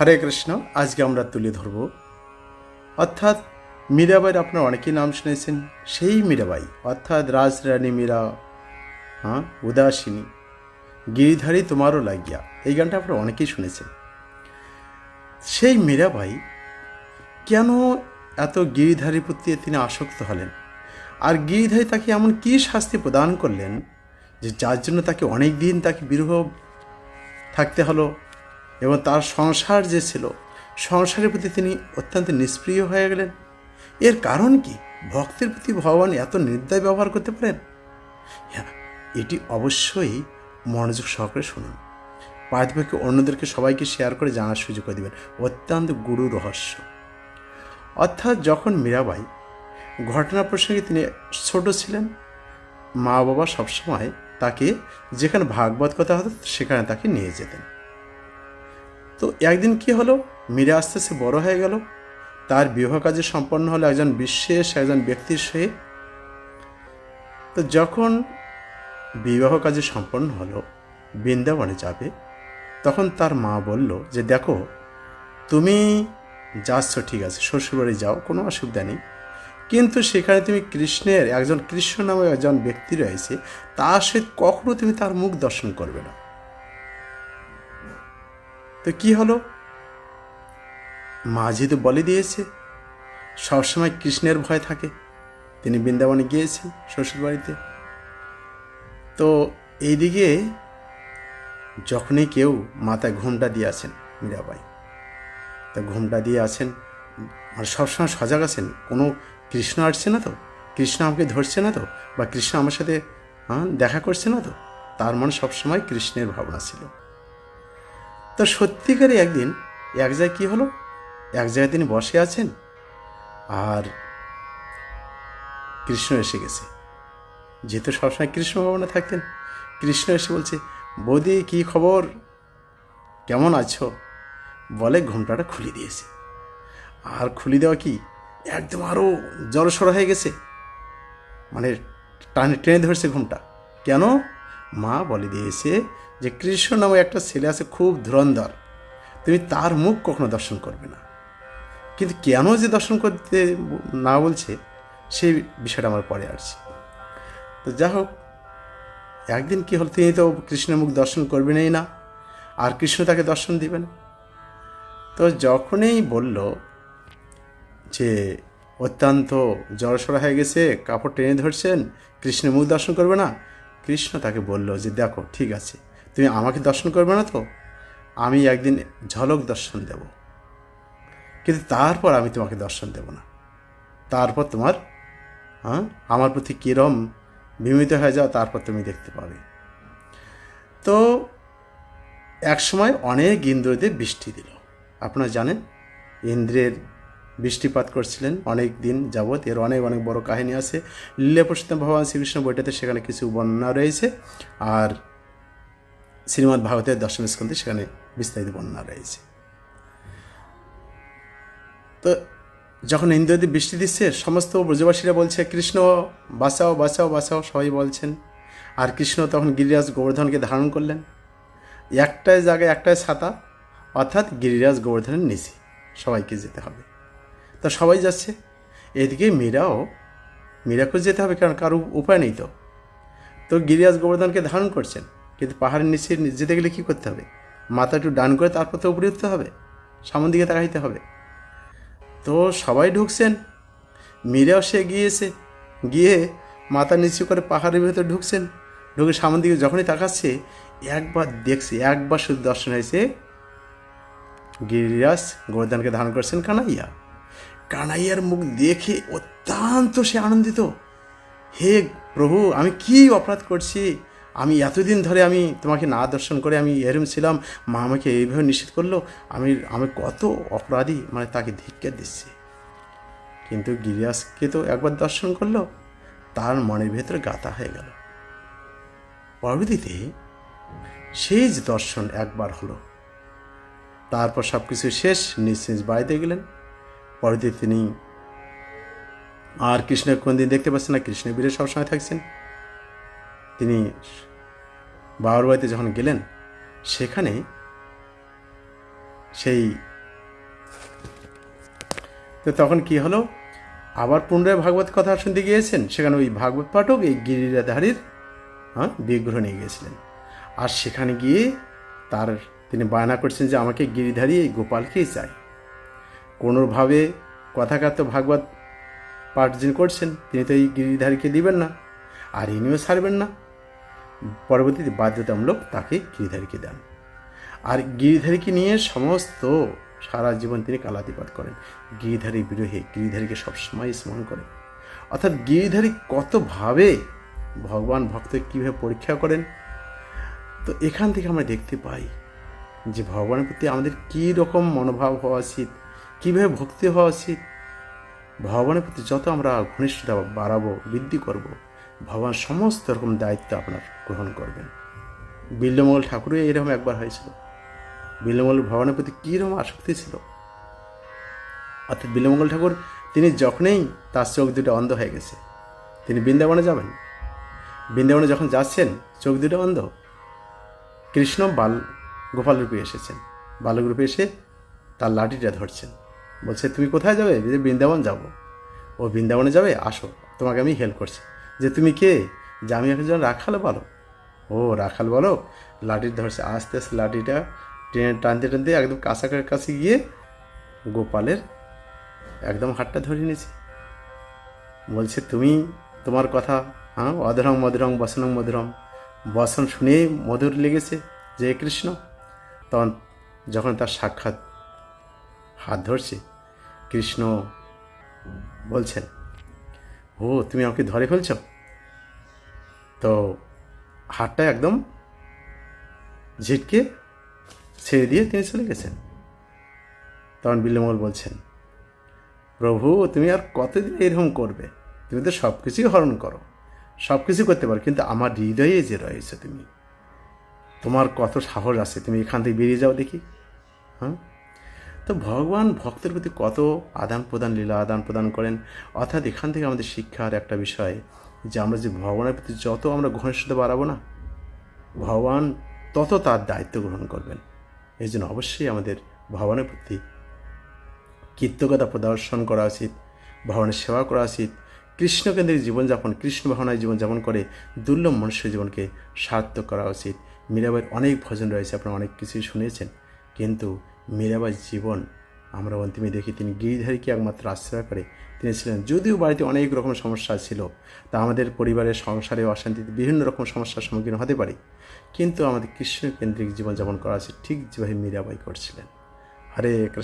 হরে কৃষ্ণ, আজকে আমরা তুলে ধরব। অর্থাৎ মীরাবাইয়ের আপনারা অনেকেই নাম শুনেছেন, সেই মীরাবাই, অর্থাৎ রাজরানী মীরা হ্যাঁ উদাসিনী, গিরিধারী তোমারও লাগিয়া, এই গানটা আপনারা অনেকেই শুনেছেন। সেই মীরাবাই কেন এত গিরিধারী প্রতি তিনি আসক্ত হলেন? আর গিরিধারী তাকে এমন কী শাস্তি প্রদান করলেন যে যার জন্য তাকে অনেক দিন তাকে বিরহ থাকতে হলো এবং তার সংসার যে ছিল, সংসারের প্রতি তিনি অত্যন্ত নিষ্প্রিয় হয়ে গেলেন। এর কারণ কি? ভক্তের প্রতি ভগবান এত নির্দয় ব্যবহার করতে পারেন? হ্যাঁ এটি অবশ্যই মনোযোগ সহকারে শুনুন। পার্থিপক্ষে অন্যদেরকে সবাইকে শেয়ার করে জানার সুযোগ করে দেবেন। অত্যন্ত গুরু রহস্য। অর্থাৎ যখন মীরাবাই ঘটনা প্রসঙ্গে তিনি ছোট ছিলেন মা বাবা সবসময় তাকে যেখানে ভাগবত কথা হতো, সেখানে তাকে নিয়ে যেতেন। তো একদিন কি হলো? মীরা আস্তে আস্তে বড় হয়ে গেল। তার বিবাহ কাজে সম্পন্ন হলো একজন বিশেষ একজন ব্যক্তির সহিত। তো যখন বিবাহ কাজে সম্পন্ন হলো, বৃন্দাবনে যাবে, তখন তার মা বলল যে, দেখো, তুমি যাচ্ছ, ঠিক আছে, শ্বশুরবাড়ি যাও, কোনো অসুবিধা নেই। কিন্তু সেখানে তুমি কৃষ্ণের, একজন কৃষ্ণ নামে একজন ব্যক্তি রয়েছে, তার সহিত কখনো তুমি তার মুখ দর্শন করবে না। তো কি হলো? মা তো বলে দিয়েছে, সবসময় কৃষ্ণের ভয় থাকে। তিনি বৃন্দাবনে গিয়েছেন শ্বশুরবাড়িতে। তো এইদিকে যখনই কেউ মাথায় ঘুমটা দিয়ে আছেন মীরাবাই, তা ঘুমটা দিয়ে আছেন আর সবসময় সজাগ আছেন, কোনো কৃষ্ণ আসছে না তো? কৃষ্ণ আমাকে ধরছে না তো? বা কৃষ্ণ আমার সাথে দেখা করছে না তো? তার মনে সবসময় কৃষ্ণের ভাবনা ছিল। তো সত্যিকারে একদিন এক জায়গায় কী হলো? এক জায়গায় তিনি বসে আছেন আর কৃষ্ণ এসে গেছে। যেহেতু সবসময় কৃষ্ণ ভাবনা থাকতেন, কৃষ্ণ এসে বলছে, বৌদি, কী খবর? কেমন আছো? বলে ঘুমটাটা খুলে দিয়েছে। আর খুলে দেওয়া কি? একদম আরও জড়সড় হয়ে গেছে। মানে টানে টেনে ধরছে ঘুমটা। কেন? মা বলে দিয়েছে যে কৃষ্ণ নামে একটা ছেলে আছে, খুব ধুরন্ধর। তুমি তার মুখ কখনো দর্শন করবে না। কিন্তু কেন যে দর্শন করতে না বলছে, সেই বিষয়টা আমার পরে আসছে। তো যা হোক, একদিন কী হল, তিনি তো কৃষ্ণের মুখ দর্শন করবেনই না, আর কৃষ্ণ তাকে দর্শন দিবেন তো যখনই বলল যে অত্যন্ত জড়সড় হয়ে গেছে, কাপড় টেনে ধরছেন, কৃষ্ণের মুখ দর্শন করবে না কৃষ্ণ তাকে বলল যে, দেখো, ঠিক আছে, তুমি আমাকে দর্শন করবে না তো? আমি একদিন ঝলক দর্শন দেব। কিন্তু তারপর আমি তোমাকে দর্শন দেব না। তারপর তোমার হ্যাঁ আমার প্রতি কীরম বিমিত হয়ে যাও, তারপর তুমি দেখতে পাবে। তো এক সময় অনেক ইন্দ্রদের বৃষ্টি দিল। আপনারা জানেন, ইন্দ্রের বৃষ্টিপাত করছিলেন অনেক দিন যাবৎ। এর অনেক অনেক বড় কাহিনী আছে। লীলাপ্রসূতম ভগবান শ্রীকৃষ্ণ বইটাতে সেখানে কিছু বর্ণনা রয়েছে। আর শ্রীমৎ ভাগবতের দশম স্কন্ধে সেখানে বিস্তারিত বর্ণনা রয়েছে। তো যখন ইন্দ্রদেব বৃষ্টি দিচ্ছে, সমস্ত ব্রজবাসীরা বলছে, কৃষ্ণ, বাঁচাও বাঁচাও বাঁচাও সবাই বলছেন। আর কৃষ্ণ তখন গিরিরাজ গোবর্ধনকে ধারণ করলেন। একটাই জায়গায় একটাই ছাতা, অর্থাৎ গিরিরাজ গোবর্ধনের নিচে। সবাইকে যেতে হবে। তা সবাই যাচ্ছে। এদিকে মীরাও মীরাকেও যেতে হবে কারণ কারও উপায় নেই তো। তো গিরিরাজ গোবর্ধনকে ধারণ করছেন, কিন্তু পাহাড়ের নিচে যেতে গেলে কী করতে হবে? মাথা একটু ডান করে তারপর তো উপরে উঠতে হবে সামন দিকে তাকাইতে হবে। তো সবাই ঢুকছেন। মীরাও সে গিয়েছে গিয়ে মাথা নিচু করে পাহাড়ের ভেতর ঢুকছেন। ঢুকে সামন দিকে যখনই তাকাচ্ছে, একবার দেখছে, একবার শুধু দর্শন হয়েছে। গিরিরাজ গোবর্ধনকে ধারণ করছেন কানাইয়া। কানাইয়ার মুখ দেখে অত্যন্ত সে আনন্দিত। হে প্রভু, আমি কি অপরাধ করছি? আমি এতদিন ধরে আমি তোমাকে না দর্শন করে আমি এরম ছিলাম। মা আমাকে এইভাবে নিষেধ করল। আমি আমি কত অপরাধী মানে তাকে ধিক্কার দিচ্ছি। কিন্তু গিরিরাজকে তো একবার দর্শন করল, তার মনের ভেতরে গাতা হয়ে গেল। পরবর্তীতে সেই দর্শন একবার হলো, তারপর সব কিছু শেষ নিজ বাড়িতে গেলেন। পরবর্তী তিনি আর কৃষ্ণের কোনদিন দেখতে পাচ্ছেন না কৃষ্ণের বীরে সবসময় থাকছেন। তিনি বাবার বাড়িতে যখন গেলেন, সেখানে সেই তো তখন কি হলো? আবার পুনরায় ভাগবত কথা শুনতে গিয়েছেন? সেখানে ওই ভাগবত পাঠক, এই গিরিরাধারীর হ্যাঁ বিগ্রহ নিয়ে গিয়েছিলেন। আর সেখানে গিয়ে তার তিনি বায়না করছেন যে আমাকে গিরিধারী এই গোপালকেই চাই। কোনোভাবে কথাকার তো ভাগবত পাঠ যিনি করছেন, তিনি তো এই গিরিধারীকে দিবেন না, আর ইনিও ছাড়বেন না। পরবর্তীতে বাধ্যতামূলক তাকে গিরিধারীকে দেন। আর গিরিধারীকে নিয়ে সমস্ত সারা জীবন তিনি কালাতিপাত করেন। গিরিধারী বিরোহী গিরিধারীকে সবসময় স্মরণ করেন। অর্থাৎ গিরিধারী কতভাবে ভগবান ভক্ত কীভাবে পরীক্ষা করেন, তো এখান থেকে আমরা দেখতে পাই যে ভগবানের প্রতি আমাদের কী রকম মনোভাব হওয়া উচিত কীভাবে ভক্তি হওয়া উচিত? ভগবানের প্রতি যত আমরা ঘনিষ্ঠতা বাড়াবো, বৃদ্ধি করব, ভগবান সমস্ত রকম দায়িত্ব আপনার গ্রহণ করবেন। বিল্লমঙ্গল ঠাকুরও এরকম একবার হয়েছিল। বিল্লমঙ্গল ভগবানের প্রতি কীরকম আসক্তি ছিল? অর্থাৎ বিল্লমঙ্গল ঠাকুর, তিনি যখনই তার চোখ দুটো অন্ধ হয়ে গেছে, তিনি বৃন্দাবনে যাবেন। বৃন্দাবনে যখন যাচ্ছেন, চোখ দুটো অন্ধ। কৃষ্ণ বাল গোপাল রূপে এসেছেন। বালক রূপে এসে তার লাঠিটা ধরছেন। বলছে, তুমি কোথায় যাবে? যে বৃন্দাবন যাব। ও বৃন্দাবনে যাবে? আসো, তোমাকে আমি হেল্প করছি। যে তুমি কে? যে আমি একজন রাখাল বলো। ও, রাখাল বলো? লাঠি ধরছে, আস্তে আস্তে লাঠিটা টেনে টানতে টানতে একদম কাছাকাছি গিয়ে গোপালের একদম হাতটা ধরে নিয়েছে। বলছে, তুমি তোমার কথা হ্যাঁ অধরং মধুরং বসনং মধুরম। বসন শুনেই মধুর লেগেছে যে কৃষ্ণ। তখন যখন তার সাক্ষাৎ হাত ধরছে কৃষ্ণ বলছেন, ও, তুমি আমাকে ধরে ফেলছ? তো হাতটা একদম ঝিটকে ছেড়ে দিয়ে তিনি চলে গেছেন। তখন বিল্লমল বলছেন, প্রভু, তুমি আর কতদিন এরকম করবে? তুমি তো সব কিছুই হরণ করো সব কিছু করতে পারো, কিন্তু আমার হৃদয়ে যে রয়েছে তুমি, তোমার কত সাহস আছে? তুমি এখান থেকে বেরিয়ে যাও দেখি হ্যাঁ? তো ভগবান ভক্তের প্রতি কত আদান প্রদান লীলা আদান প্রদান করেন? অর্থাৎ এখান থেকে আমাদের শিক্ষার একটা বিষয় যে আমরা যে ভগবানের প্রতি যত আমরা ঘনিষ্ঠতা বাড়াবো না, ভগবান তত তার দায়িত্ব গ্রহণ করবেন। এই জন্য অবশ্যই আমাদের ভগবানের প্রতি কৃতজ্ঞতা প্রদর্শন করা উচিত, ভগবানের সেবা করা উচিত। কৃষ্ণকেন্দ্রিক জীবনযাপন, কৃষ্ণ ভাবনায় জীবনযাপন করে দুর্লভ মনুষ্য জীবনকে সার্থক করা উচিত। মীরাবাইয়ের অনেক ভজন রয়েছে, আপনারা অনেক কিছুই শুনেছেন কিন্তু মীরাবাইয়ের জীবন, আমরা অন্তিমে দেখি তিনি গিরিধারীকে একমাত্র আশ্রয় করে। তিনি ছিলেন, যদিও বাড়িতে অনেক রকম সমস্যা ছিল, তা আমাদের পরিবারের সংসারে অশান্তিতে বিভিন্ন রকম সমস্যার সম্মুখীন হতে পারি। কিন্তু আমাদের কৃষ্ণ কেন্দ্রিক জীবনযাপন করা আছে, ঠিক যেভাবে মীরাবাই করছিলেন। হরে কৃষ্ণ।